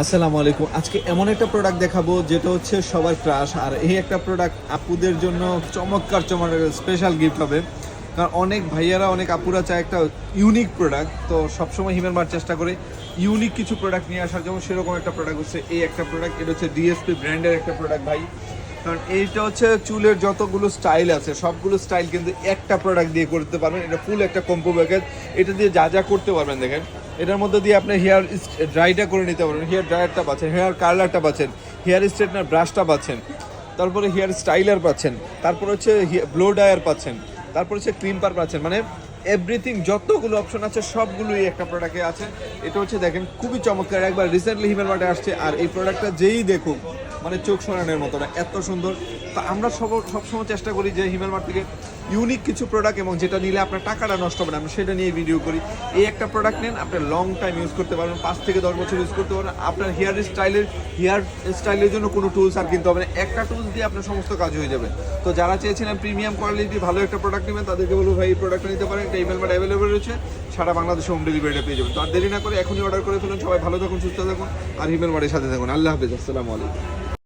আসসালামু আলাইকুম। আজকে এমন একটা প্রোডাক্ট দেখাবো, যেটা হচ্ছে সবার ক্রাশ আর এই একটা প্রোডাক্ট আপুদের জন্য চমৎকার চমৎকার স্পেশাল গিফট হবে। কারণ অনেক ভাইয়ারা, অনেক আপুরা চায় একটা ইউনিক প্রোডাক্ট তো সবসময় হিমেল মার চেষ্টা করে ইউনিক কিছু প্রোডাক্ট নিয়ে আসার জন্য সেরকম একটা প্রোডাক্ট হচ্ছে এই একটা প্রোডাক্ট এটা হচ্ছে ডিএসপি ব্র্যান্ডের একটা প্রোডাক্ট ভাই। কারণ এইটা হচ্ছে চুলের যতগুলো স্টাইল আছে, সবগুলো স্টাইল কিন্তু একটা প্রোডাক্ট দিয়ে করতে পারবেন। এটা ফুল একটা কম্পো প্যাকেজ এটা দিয়ে যা যা করতে পারবেন, দেখেন। এটার মধ্যে দিয়ে আপনি হেয়ার ড্রাইটা করে নিতে পারেন। হেয়ার ড্রায়ারটা পাচ্ছেন, হেয়ার কার্লারটা পাচ্ছেন, হেয়ার স্ট্রেটনার ব্রাশটা পাচ্ছেন, তারপরে হেয়ার স্টাইলার পাচ্ছেন, তারপর হচ্ছে ব্লো ড্রায়ার পাচ্ছেন, তারপর হচ্ছে ক্রিম্পার পাচ্ছেন মানে এভরিথিং যতগুলো অপশন আছে, সবগুলোই একটা প্রোডাক্টে আছে। এটা হচ্ছে দেখেন, খুবই চমৎকার। একবার রিসেন্টলি হিমেল মার্টে আসছে, আর এই প্রোডাক্টটা যেই দেখুক মানে চোখ সরানোর মতো না, এত সুন্দর। তো আমরা সব সবসময় চেষ্টা করি যে হিমেল মার্ট থেকে ইউনিক কিছু প্রোডাক্ট এবং যেটা নিলে আপনার টাকাটা নষ্ট হবে না আমরা সেটা নিয়ে ভিডিও করি। এই একটা প্রোডাক্ট নেন, আপনি লং টাইম ইউজ করতে পারবেন, পাঁচ থেকে দশ বছর ইউজ করতে পারবেন। আপনার হেয়ার স্টাইলের হেয়ার স্টাইলের জন্য কোনো টুলস আর কিনতে হবে না। একটা টুলস দিয়ে আপনার সমস্ত কাজ হয়ে যাবে। তো যারা চেয়েছিলেন প্রিমিয়াম কোয়ালিটি ভালো একটা প্রোডাক্ট নেবেন, তাদেরকে বলব ভাই, এই প্রোডাক্টটা নিতে পারেন এটা ইমেল মার্ট অ্যাভেলেবল রয়েছে। সারা বাংলাদেশে হোম ডেলিভারিটা পেয়ে যাবেন। তো আর দেরি না করে এখনই অর্ডার করে ফেলুন। সবাই ভালো থাকুন, সুস্থ থাকুন, আর হিমেল মার্টের সাথে থাকুন। আল্লাহ হাফেজ, আসসালামু আলাইকুম।